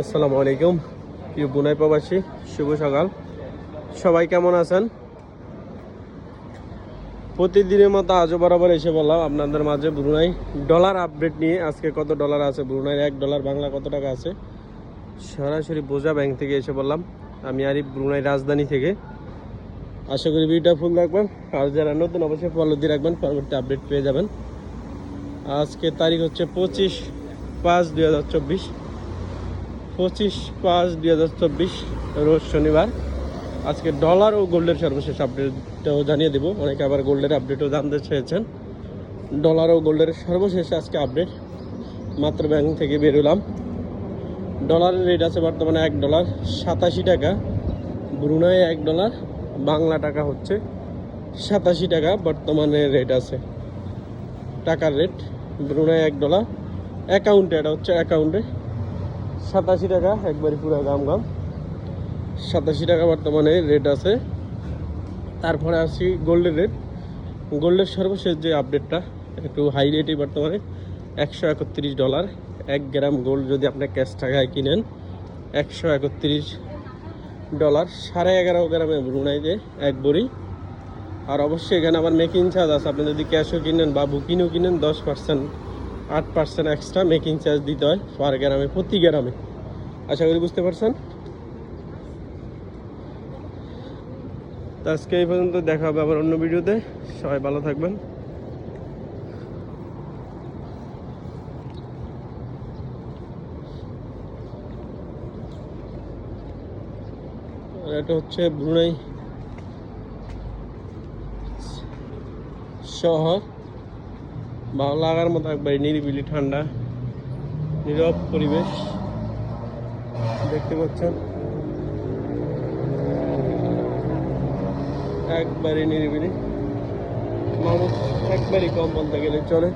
আসসালামু আলাইকুম। প্রিয় বুনাই প্রবাসী, শুভ সকাল। সবাই কেমন আছেন? প্রতিদিনের মতো আজও বরাবর এসে বললাম, আপনাদের মাঝে ব্রুনাই ডলার আপডেট নিয়ে আজকে কত ডলার আছে ব্রুনাইয়ের এক ডলার বাংলা কত টাকা আছে? সরাসরি বোঝা ব্যাংক থেকে এসে বললাম, আমি আরিফ ব্রুনাই রাজধানী থেকে। আশা করি ভিডিওটা ফুল রাখবেন আর যারা নতুন, অবশ্যই ফলো দিয়ে রাখবেন, পরবর্তী আপডেট পেয়ে যাবেন। আজকে তারিখ হচ্ছে পঁচিশ পাঁচ দুই হাজার চব্বিশ। পঁচিশ পাঁচ দুই হাজার চব্বিশ রোজ শনিবার। আজকে ডলার ও গোল্ডের সর্বশেষ আপডেটটাও জানিয়ে দেবো। অনেকে আবার গোল্ডের আপডেটও জানতে চেয়েছেন। ডলার ও গোল্ডের সর্বশেষ আজকে আপডেট মাত্র ব্যাংক থেকে বেরোলাম ডলারের রেট আছে বর্তমানে এক ডলার সাতাশি টাকা। ব্রুনায় এক ডলার বাংলা টাকা হচ্ছে সাতাশি টাকা বর্তমানে রেট আছে। টাকার রেট ব্রুনায় এক ডলার অ্যাকাউন্টে এটা হচ্ছে অ্যাকাউন্টে সাতাশি টাকা একবারই পুরো গাম গাম। সাতাশি টাকা বর্তমানে রেট আছে। তারপরে আসি গোল্ডের রেট গোল্ডের সর্বশেষ যে আপডেটটা একটু হাই রেটই বর্তমানে, একশো একত্রিশ ডলার এক গ্রাম গোল্ড যদি আপনি ক্যাশ টাকায় কিনেন, একশো একত্রিশ ডলার সাড়ে এগারো গ্রামে ব্রুনাইতে এক বড়ি। আর অবশ্যই এখানে আবার মেকিং চার্জ আছে। আপনি যদি ক্যাশও কিনেন বা বুকিংও কিনেন, দশ পার্সেন্ট আট পার্সেন্ট এক্সট্রা মেকিং চার্জ দিতে হয় পার গ্রামে, প্রতি গ্রামে। আশা করি বুঝতে পারছেন? তো আজকে এই পর্যন্ত দেখা হবে আবার অন্য ভিডিওতে। সবাই ভালো থাকবেন। এটা হচ্ছে ব্রুনাই শহর। ভালো লাগার মতো একবারে নিরিবিলি, ঠান্ডা, নীরব পরিবেশ দেখতে পাচ্ছেন। একবারে নিরিবিলি। মানুষ একবারই কম বলতে গেলে চলে।